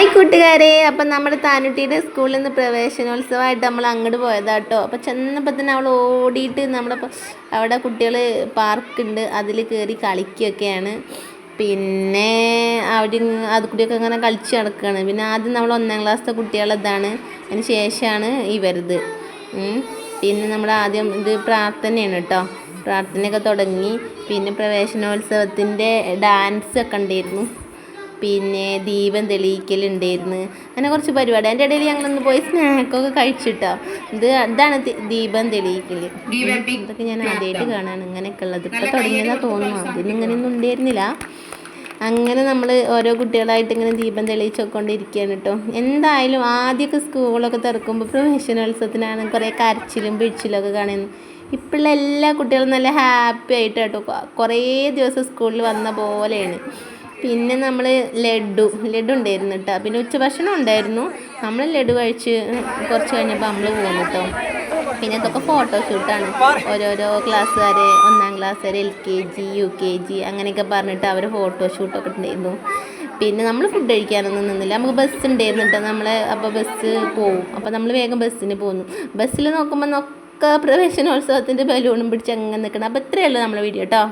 Hi കൂട്ടുകാരെ. അപ്പം നമ്മുടെ താനുട്ടിയുടെ സ്കൂളിൽ നിന്ന് പ്രവേശനോത്സവമായിട്ട് നമ്മൾ അങ്ങോട്ട് പോയതാട്ടോ. അപ്പം ചെന്നപ്പോൾ തന്നെ അവൾ ഓടിയിട്ട് നമ്മുടെ അവിടെ കുട്ടികൾ പാർക്കുണ്ട്. അതിൽ കയറി കളിക്കുകയൊക്കെയാണ്. പിന്നെ അവർ അത് കുട്ടിയൊക്കെ അങ്ങനെ കളിച്ച് നടക്കുകയാണ്. പിന്നെ ആദ്യം നമ്മൾ ഒന്നാം ക്ലാസ്സിലെ കുട്ടികളതാണ് അതിന് ശേഷമാണ് ഇവരത്. പിന്നെ നമ്മൾ ആദ്യം ഇത് പ്രാർത്ഥനയാണ് കേട്ടോ. പ്രാർത്ഥനയൊക്കെ തുടങ്ങി. പിന്നെ പ്രവേശനോത്സവത്തിന്റെ ഡാൻസ് ഒക്കെ ഉണ്ടായിരുന്നു. പിന്നെ ദീപം തെളിയിക്കലുണ്ടായിരുന്നു. അങ്ങനെ കുറച്ച് പരിപാടി. അതിന്റെ ഇടയിൽ ഞങ്ങളൊന്ന് പോയി സ്നാക്കൊക്കെ കഴിച്ചിട്ടോ. ഇത് ഇതാണ് ദി- ദീപം തെളിയിക്കൽ ഇതൊക്കെ ഞാൻ ആദ്യമായിട്ട് കാണാണ്. ഇങ്ങനെയൊക്കെ ഉള്ളത്. ഇപ്പം തുടങ്ങിയതാ തോന്നുന്നു. അതിന് ഇങ്ങനെയൊന്നും ഉണ്ടായിരുന്നില്ല. അങ്ങനെ നമ്മൾ ഓരോ കുട്ടികളായിട്ട് ഇങ്ങനെ ദീപം തെളിയിച്ചുകൊണ്ടിരിക്കുകയാണ് കേട്ടോ. എന്തായാലും ആദ്യമൊക്കെ സ്കൂളൊക്കെ തുറക്കുമ്പോൾ പ്രവേശനോത്സവത്തിനാണ് കുറേ കരച്ചിലും പിഴിച്ചിലൊക്കെ കാണുന്നത്. ഇപ്പോഴുള്ള എല്ലാ കുട്ടികളും നല്ല ഹാപ്പി ആയിട്ട് കേട്ടോ കുറേ ദിവസം സ്കൂളിൽ വന്ന പോലെയാണ്. പിന്നെ നമ്മൾ ലഡു ലഡു ഉണ്ടായിരുന്നു കേട്ടോ പിന്നെ ഉച്ചഭക്ഷണം ഉണ്ടായിരുന്നു. നമ്മൾ ലഡു കഴിച്ച് കുറച്ച് കഴിഞ്ഞപ്പോൾ നമ്മൾ പോകുന്നു കേട്ടോ പിന്നെ ഇതൊക്കെ ഫോട്ടോഷൂട്ടാണ് ഓരോരോ ക്ലാസ്സുകാരെ ഒന്നാം ക്ലാസ്സുകാർ L K G U K G അങ്ങനെയൊക്കെ പറഞ്ഞിട്ട് അവർ ഫോട്ടോഷൂട്ടൊക്കെ ഉണ്ടായിരുന്നു. പിന്നെ നമ്മൾ ഫുഡ് കഴിക്കാനൊന്നും നിന്നില്ല. നമുക്ക് ബസ് ഉണ്ടായിരുന്നു കേട്ടോ നമ്മളെ അപ്പോൾ ബസ് പോവും. അപ്പോൾ നമ്മൾ വേഗം ബസ്സിന് പോന്നു. ബസ്സിൽ നോക്കുമ്പോൾ ഒക്കെ പ്രവേശനോത്സവത്തിന്റെ ബലൂണും പിടിച്ച് അങ്ങനെ നിൽക്കണം അപ്പോൾ ഇത്രയേ ഉള്ളൂ നമ്മളെ വീഡിയോ കേട്ടോ